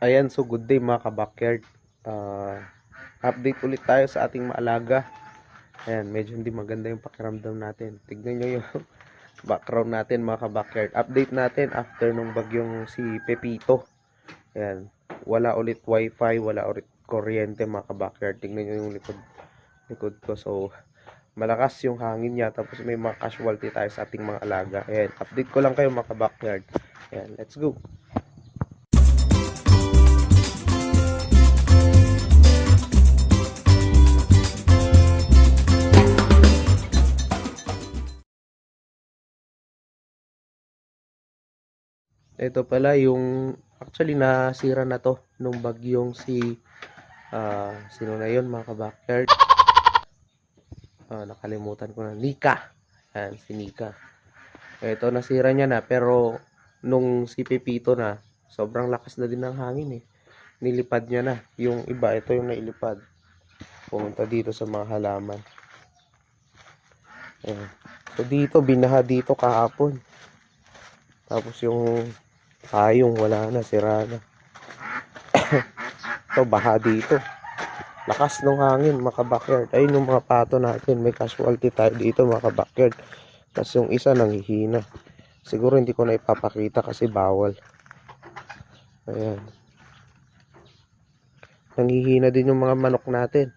Ayan, so good day mga kabakyard. Ah, update ulit tayo sa ating maalaga. Ayan, medyo hindi maganda yung pakiramdam natin. Tignan nyo yung background natin mga kabakyard. Update natin after nung bagyong si Pepito. Ayan, wala ulit wifi, wala ulit kuryente mga kabakyard. Tignan nyo yung likod, likod ko. So, malakas yung hangin niya. Tapos may mga casualty tayo sa ating mga alaga. Ayan, update ko lang kayo mga kabakyard. Ayan, let's go. Ito pala yung actually nasira na to nung bagyong si ah sino na yun mga kabakyard. Ah, nakalimutan ko na. Nika. Yan, si Nika. Ito nasira niya na pero nung si Pepito na sobrang lakas na din ng hangin eh. Nilipad niya na. Yung iba, ito yung nailipad. Pumunta dito sa mga halaman. Ayan. So dito, binaha dito kahapon. Tapos yung Ayong wala na, sira na. Ito, baha dito. Lakas ng hangin, mga kabakyard. Ayun yung mga pato natin. May casualty tayo dito, mga kabakyard. Tapos yung isa nanghihina. Siguro hindi ko na ipapakita kasi bawal. Ayan. Nanghihina din yung mga manok natin.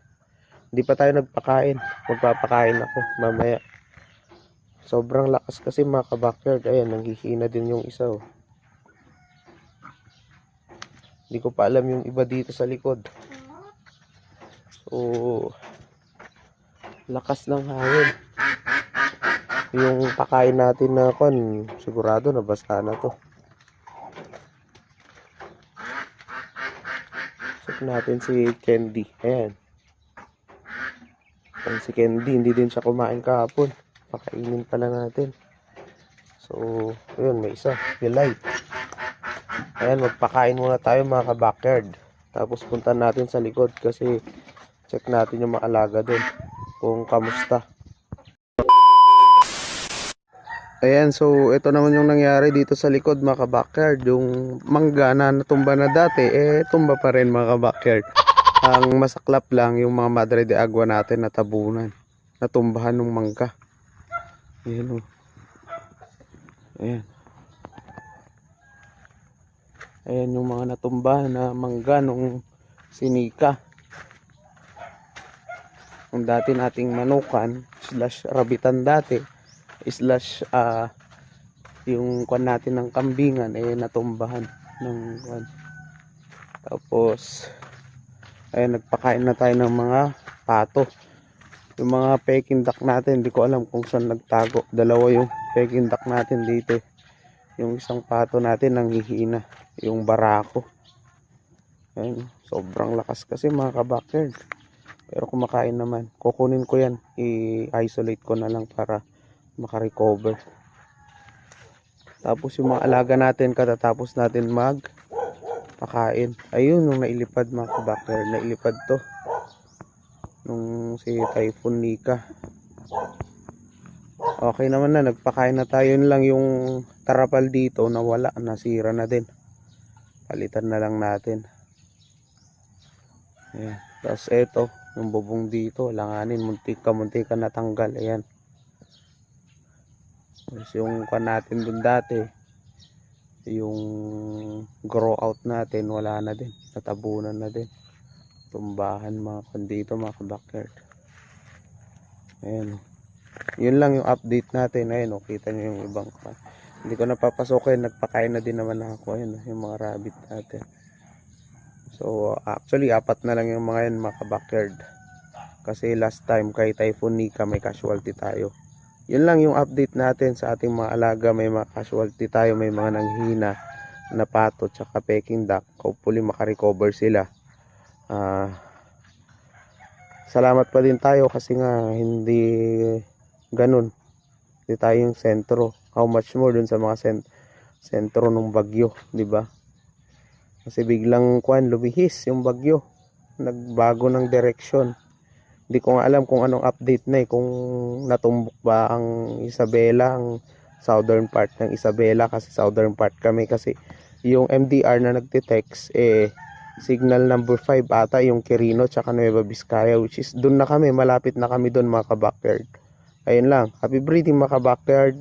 Hindi pa tayo nagpakain. Magpapakain ako mamaya. Sobrang lakas kasi mga kabakyard. Ayan, nanghihina din yung isa. Oh. Hindi ko pa alam yung iba dito sa likod. So, lakas ng hangin. Yung pakain natin na kon, sigurado nabasa na to. Check natin si Candy. Ayan. Ayan si Candy, hindi din siya kumain kahapon. Pakainin pala natin. So, ayun, may isa. Delight. Ayan, magpakain muna tayo mga ka-backyard. Tapos punta natin sa likod kasi check natin yung mga alaga doon kung kamusta. Ayan, so ito naman yung nangyari dito sa likod mga ka-backyard. Yung mangga na natumba na dati, eh tumba pa rin mga ka-backyard. Ang masaklap lang yung mga madre de agua natin na tabunan. Natumbahan ng mangga. Ayan o. Ayan. Ayan yung mga natumba na mangga nung sinika. Ang dati nating manukan slash rabitan dati slash ah yung kwan natin ng kambingan eh natumbahan ng kwan. Tapos ayan nagpakain na tayo ng mga pato. Yung mga peking duck natin, hindi ko alam kung saan nagtago. Dalawa yung peking duck natin dito. Yung isang pato natin nanghihina yung barako. Ayun, sobrang lakas kasi mga kabakyard. Pero kumakain naman. Kukunin ko yan. I-isolate ko na lang para makarecover. Tapos yung mga alaga natin katatapos natin mag pakain. Ayun, nung nailipad mga kabakyard. Nailipad to. Nung si Typhoon Nika. Okay naman na. Nagpakain na tayo. Yun lang yung tarapal dito na wala. Nasira na din. Palitan na lang natin. Ayan. Tapos eto yung bubong dito langanin muntik ka muntik ka natanggal. Ayan. Tapos yung kan natin dun dati yung grow out natin wala na din. Natabunan na din. Tumbahan mga kan dito mga kabakyard ayan yun lang yung update natin. Ayan o kita nyo yung ibang kan hindi ko napapasokin nagpakain na din naman ako. Ayun yung mga rabbit natin. So actually apat na lang yung mga yan mga backyard kasi last time kay Typhoon Nika may casualty tayo. Yun lang yung update natin sa ating mga alaga. May mga casualty tayo may mga nanghina na pato tsaka peking duck. Hopefully makarecover sila. Ah salamat pa din tayo kasi nga hindi ganun. Hindi tayo yung sentro. How much more dun sa mga sen- sentro ng bagyo, di ba? Kasi biglang kwan lumihis yung bagyo. Nagbago ng direction. Hindi ko nga alam kung anong update na eh, kung natumbok ba ang Isabela, ang southern part ng Isabela. Kasi southern part kami. Kasi yung MDR na nagte-text eh signal number 5 ata yung Quirino tsaka Nueva Vizcaya which is doon na kami. Malapit na kami doon mga kabackyard ayun lang. Happy breeding mga kabackyard